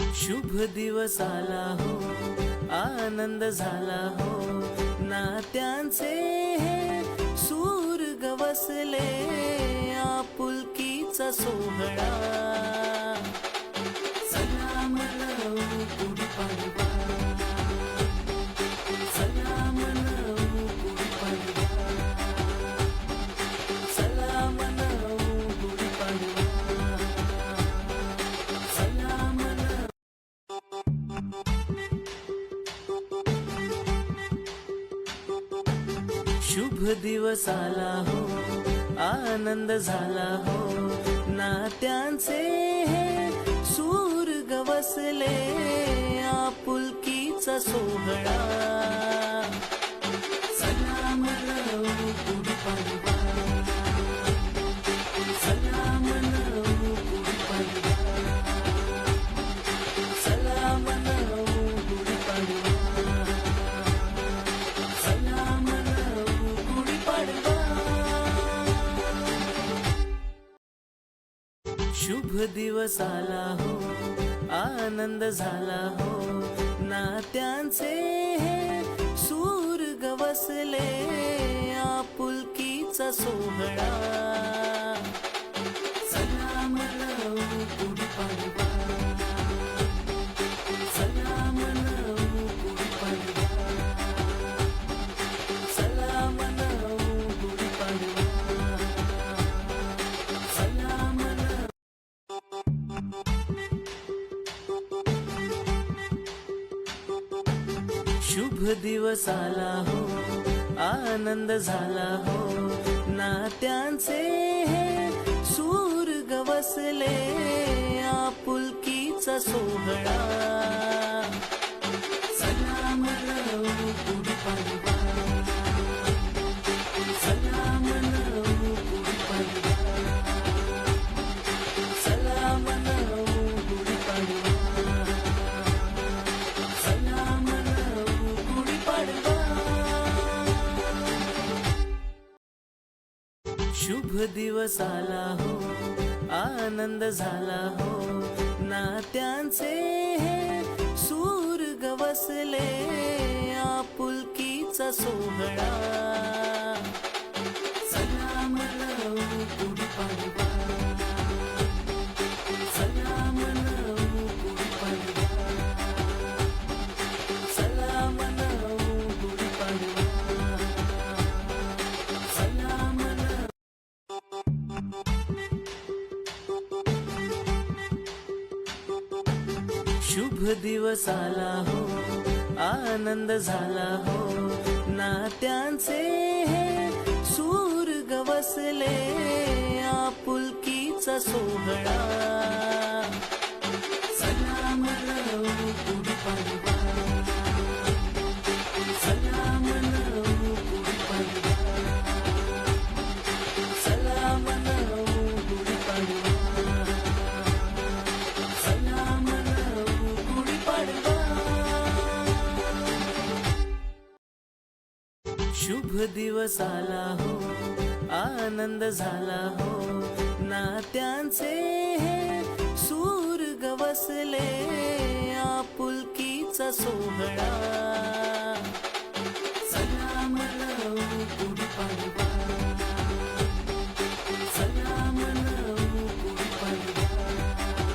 शुभ दिवस आला हो आनंद झाला हो. नात्यांचे हे सूर गवसले आपुलकीचा सोहळा. शुभ दिवस आला हो आनंद झाला हो. नात्यांचे हे सूर गवसले आपुलकीचा सोहळा. शुभ दिवस आला हो आनंद झाला हो. नात्यांचे हे सूर गवसले आपुलकीचा सोहळा. सलाम लव हो, शुभ दिवस आला हो आनंद झाला हो. नात्यांचे हे सूर गवसले आपुलकीचा सोहळा. शुभ दिवस आला हो आनंद झाला हो. नात्यांचे हे सूर गवसले आपुलकीचा सोहळा. शुभ दिवस आला हो आनंद झाला हो नात्यांचे शुभ दिवस आला हो आनंद झाला हो. नात्यांचे हे सूर गवसले